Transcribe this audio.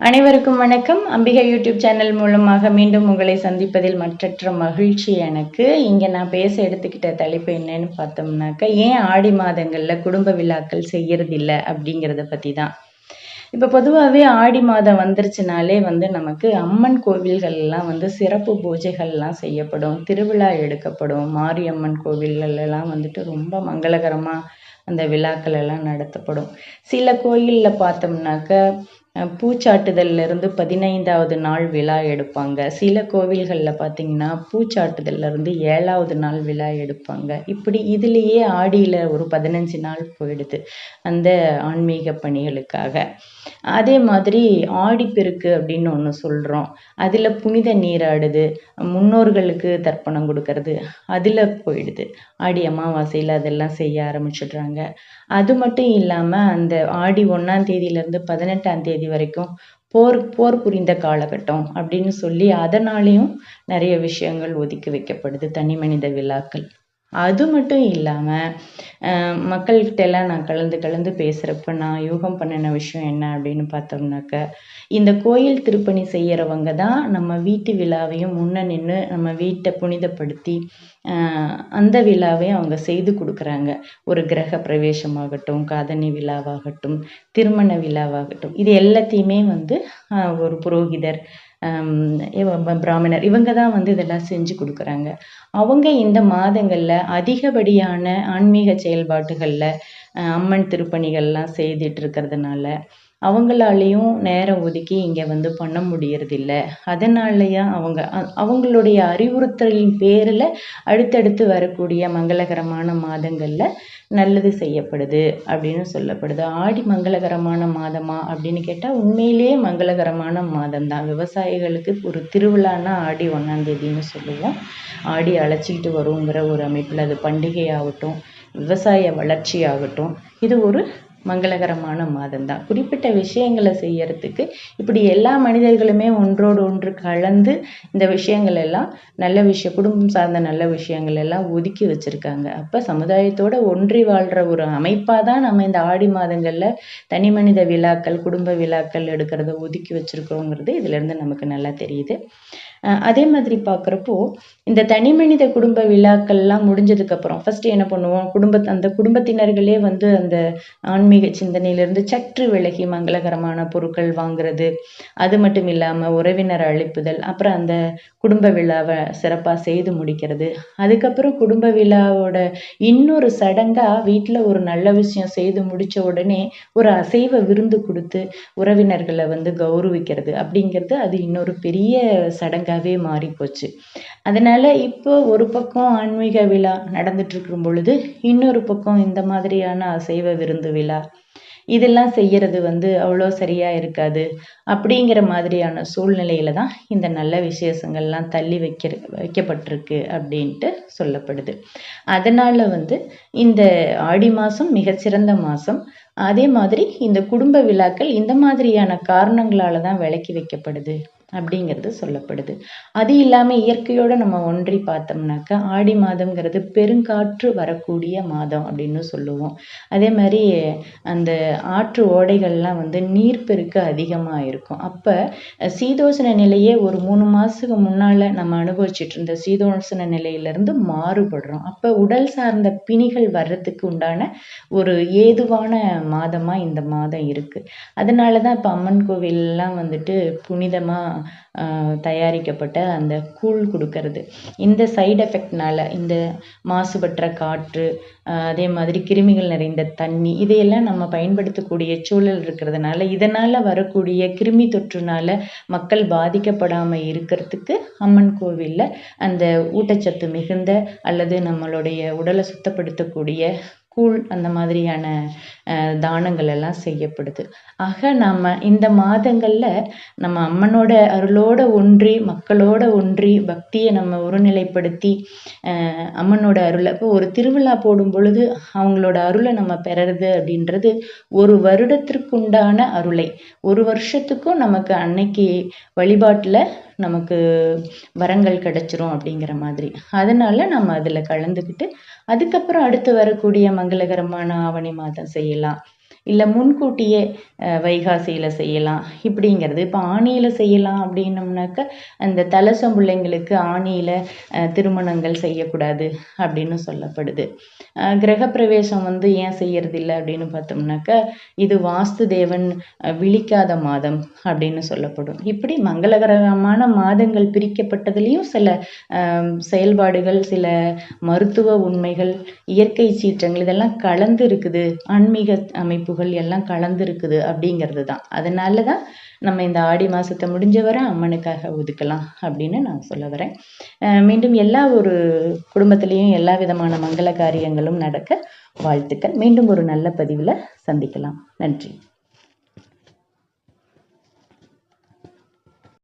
அனைவருக்கும் வணக்கம். Ambigai YouTube channel மூலமாக மீண்டும் உங்களை சந்திப்பதில் மற்றற்ற மகிழ்ச்சி எனக்கு. இங்கே நான் பேச எடுத்துக்கிட்ட தலைப்பு என்னன்னு பார்த்தோம்னாக்கா ஏன் ஆடி மாதங்களில் குடும்ப விழாக்கள் செய்யறதில்லை அப்படிங்கிறத பற்றி தான் இப்போ பொதுவாகவே ஆடி மாதம் வந்துருச்சுனாலே வந்து நமக்கு அம்மன் கோவில்கள்லாம் வந்து சிறப்பு பூஜைகள்லாம் செய்யப்படும். திருவிழா எடுக்கப்படும். மாரியம்மன் கோவில்கள்லாம் வந்துட்டு ரொம்ப மங்களகரமாக அந்த விழாக்கள் எல்லாம் நடத்தப்படும். சில கோயிலில் பார்த்தோம்னாக்க பூச்சாட்டுதல்ல இருந்து பதினைந்தாவது நாள் விழா எடுப்பாங்க. சில கோவில்களில் பார்த்தீங்கன்னா பூச்சாட்டுதல்ல இருந்து ஏழாவது நாள் விழா எடுப்பாங்க. இப்படி இதுலேயே ஆடியில் ஒரு பதினஞ்சு நாள் போயிடுது அந்த ஆன்மீக பணிகளுக்காக. அதே மாதிரி ஆடிப்பெருக்கு அப்படின்னு ஒன்று சொல்கிறோம் அதில் புனித நீராடுது முன்னோர்களுக்கு தர்ப்பணம் கொடுக்கறது அதில் போயிடுது. ஆடி அமாவாசையில் அதெல்லாம் செய்ய ஆரம்பிச்சிடுறாங்க. அது மட்டும் இல்லாமல் அந்த ஆடி ஒன்றாம் தேதியிலேருந்து பதினெட்டாம் தேதி வரைக்கும் போர் போர் புரிந்த காலகட்டம் அப்படின்னு சொல்லி அதனாலேயும் நிறைய விஷயங்கள் ஒதுக்கி வைக்கப்படுது தனி மனித விழாக்கள். அது மட்டும் இல்லாமல் மக்கள்கிட்ட எல்லாம் நான் கலந்து கலந்து பேசுகிறப்ப நான் யூகம் பண்ணின விஷயம் என்ன அப்படின்னு பார்த்தோம்னாக்க இந்த கோயில் திருப்பணி செய்கிறவங்க தான் நம்ம வீட்டு விழாவையும் முன்ன நின்று நம்ம வீட்டை புனிதப்படுத்தி அந்த விழாவையும் அவங்க செய்து கொடுக்குறாங்க. ஒரு கிரக பிரவேசமாகட்டும் காதணி விழாவாகட்டும் திருமண விழாவாகட்டும். இது எல்லாத்தையுமே வந்து ஒரு புரோகிதர் பிராமணர். இவங்க தான் வந்து இதெல்லாம் செஞ்சு கொடுக்குறாங்க. அவங்க இந்த மாதங்களில் அதிகப்படியான ஆன்மீக செயல்பாட்டுகளில் அம்மன் திருப்பணிகள்லாம் செய்துட்டு இருக்கிறதுனால அவங்களாலேயும் நேரம் ஒதுக்கி இங்கே வந்து பண்ண முடியறதில்ல. அதனாலயா அவங்க அவங்களுடைய அறிவுறுத்தலின் பேரில் அடுத்தடுத்து வரக்கூடிய மங்களகரமான மாதங்களில் நல்லது செய்யப்படுது அப்படின்னு சொல்லப்படுது. ஆடி மங்களகரமான மாதமா அப்படின்னு கேட்டால் உண்மையிலேயே மங்களகரமான மாதம் தான் விவசாயிகளுக்கு ஒரு திருவிழான்னா ஆடி ஒன்றாந்தேதின்னு சொல்லுவோம். ஆடி அழைச்சிக்கிட்டு வருங்கிற ஒரு அமைப்பில் அது பண்டிகையாகட்டும் விவசாய வளர்ச்சி ஆகட்டும் இது ஒரு மங்களகரமான மாதம் தான் குறிப்பிட்ட விஷயங்களை செய்யறதுக்கு இப்படி எல்லா மனிதர்களுமே ஒன்றோடு ஒன்று கலந்து இந்த விஷயங்கள் எல்லாம் நல்ல விஷயம் குடும்பம் சார்ந்த நல்ல விஷயங்கள் எல்லாம் ஒதுக்கி வச்சிருக்காங்க. அப்போ சமுதாயத்தோட ஒன்றி வாழ்கிற ஒரு அமைப்பாக தான் நம்ம இந்த ஆடி மாதங்களில் தனி மனித விழாக்கள் குடும்ப விழாக்கள் எடுக்கிறத ஒதுக்கி வச்சிருக்கோங்கிறது இதுலேருந்து நமக்கு நல்லா தெரியுது. அதே மாதிரி பார்க்குறப்போ இந்த தனி மனித குடும்ப விழாக்கள்லாம் முடிஞ்சதுக்கப்புறம் ஃபஸ்ட்டு என்ன பண்ணுவோம்? குடும்ப அந்த குடும்பத்தினர்களே வந்து அந்த ஆன்மீக சிந்தனையிலிருந்து சற்று விலகி மங்களகரமான பொருட்கள் வாங்குறது அது மட்டும் இல்லாமல் உறவினர் அழைப்புதல் அப்புறம் அந்த குடும்ப விழாவை சிறப்பாக செய்து முடிக்கிறது. அதுக்கப்புறம் குடும்ப விழாவோட இன்னொரு சடங்காக வீட்டில் ஒரு நல்ல விஷயம் செய்து முடித்த உடனே ஒரு அசைவ விருந்து கொடுத்து உறவினர்களை வந்து கௌரவிக்கிறது அப்படிங்கிறது அது இன்னொரு பெரிய சடங்கு மாறி மாறிப்போச்சு. அதனால இப்போ ஒரு பக்கம் ஆன்மீக விழா நடந்துட்டுருக்கும் பொழுது இன்னொரு பக்கம் இந்த மாதிரியான அசைவ விருந்து விழா. இதெல்லாம் செய்யறது வந்து அவ்வளோ சரியா இருக்காது அப்படிங்கிற மாதிரியான சூழ்நிலையில தான் இந்த நல்ல விசேஷங்கள்லாம் தள்ளி வைக்கிற வைக்கப்பட்டிருக்கு அப்படின்ட்டு சொல்லப்படுது. அதனால வந்து இந்த ஆடி மாதம் மிகச்சிறந்த மாதம் அதே மாதிரி இந்த குடும்ப விழாக்கள் இந்த மாதிரியான காரணங்களால தான் விலக்கி வைக்கப்படுது அப்படிங்கிறது சொல்லப்படுது. அது இல்லாமல் இயற்கையோடு நம்ம ஒன்றி பார்த்தோம்னாக்கா ஆடி மாதம்ங்கிறது பெருங்காற்று வரக்கூடிய மாதம் அப்படின்னு சொல்லுவோம். அதே மாதிரி அந்த ஆற்று ஓடைகள்லாம் வந்து நீர்ப்பெருக்கு அதிகமாக இருக்கும். அப்போ சீதோசன நிலையே ஒரு மூணு மாதத்துக்கு முன்னால் நம்ம அனுபவிச்சுட்டு இருந்த சீதோசன நிலையிலேருந்து மாறுபடுறோம். அப்போ உடல் சார்ந்த பிணிகள் வர்றதுக்கு உண்டான ஒரு ஏதுவான மாதமாக இந்த மாதம் இருக்குது அதனால தான் இப்போ அம்மன் கோவில்லாம் வந்துட்டு புனிதமாக தயாரிக்கப்பட்ட அந்த கூழ் கொடுக்கறது. இந்த சைடு எஃபெக்ட்னால இந்த மாசுபற்ற காற்று அதே மாதிரி கிருமிகள் நிறைந்த தண்ணி இதையெல்லாம் நம்ம பயன்படுத்தக்கூடிய சூழல் இருக்கிறதுனால இதனால் வரக்கூடிய கிருமி தொற்றுனால மக்கள் பாதிக்கப்படாமல் இருக்கிறதுக்கு அம்மன் கோவிலில் அந்த ஊட்டச்சத்து மிகுந்த அல்லது நம்மளுடைய உடலை சுத்தப்படுத்தக்கூடிய கூழ் அந்த மாதிரியான தானங்கள் எல்லாம் செய்யப்படுது. ஆக நம்ம இந்த மாதங்களில் நம்ம அம்மனோட அருளோட ஒன்றி மக்களோட ஒன்றி பக்தியை நம்ம ஒருநிலைப்படுத்தி அம்மனோட அருளை இப்போ ஒரு திருவிழா போடும் பொழுது அவங்களோட அருளை நம்ம பெறது அப்படின்றது ஒரு வருடத்திற்குண்டான அருளை. ஒரு வருஷத்துக்கும் நமக்கு அன்னைக்கு வழிபாட்டில் நமக்கு வரங்கள் கிடைச்சிரும் அப்படிங்கிற மாதிரி. அதனால நம்ம அதில் கலந்துக்கிட்டு அதுக்கப்புறம் அடுத்து வரக்கூடிய மங்களகரமான ஆவணி மாதம் செய்யலாம். இல்லை முன்கூட்டியே வைகாசியில் செய்யலாம். இப்படிங்கிறது. இப்போ ஆணியில் செய்யலாம் அப்படின்னம்னாக்க அந்த தலசம் பிள்ளைங்களுக்கு ஆணியில் திருமணங்கள் செய்யக்கூடாது அப்படின்னு சொல்லப்படுது. கிரகப்பிரவேசம் வந்து ஏன் செய்யறதில்லை அப்படின்னு பார்த்தோம்னாக்க இது வாஸ்து தேவன் விழிக்காத மாதம் அப்படின்னு சொல்லப்படும். இப்படி மங்களகரமான மாதங்கள் பிரிக்கப்பட்டதுலேயும் சில செயல்பாடுகள் சில மருத்துவ உண்மைகள் இயற்கை சீற்றங்கள் இதெல்லாம் கலந்து இருக்குது. ஆன்மீக அமைப்பு புகழ் எல்லாம் கலந்துருக்குது அப்படிங்கிறது தான் அதனால தான் நம்ம இந்த ஆடி மாதத்தை முடிஞ்ச வரை அம்மனுக்காக ஒதுக்கலாம் அப்படின்னு நான் சொல்ல வரேன். மீண்டும் எல்லா ஒரு குடும்பத்திலையும் எல்லா விதமான மங்கள காரியங்களும் நடக்க வாழ்த்துக்கள். மீண்டும் ஒரு நல்ல பதிவில் சந்திக்கலாம். நன்றி.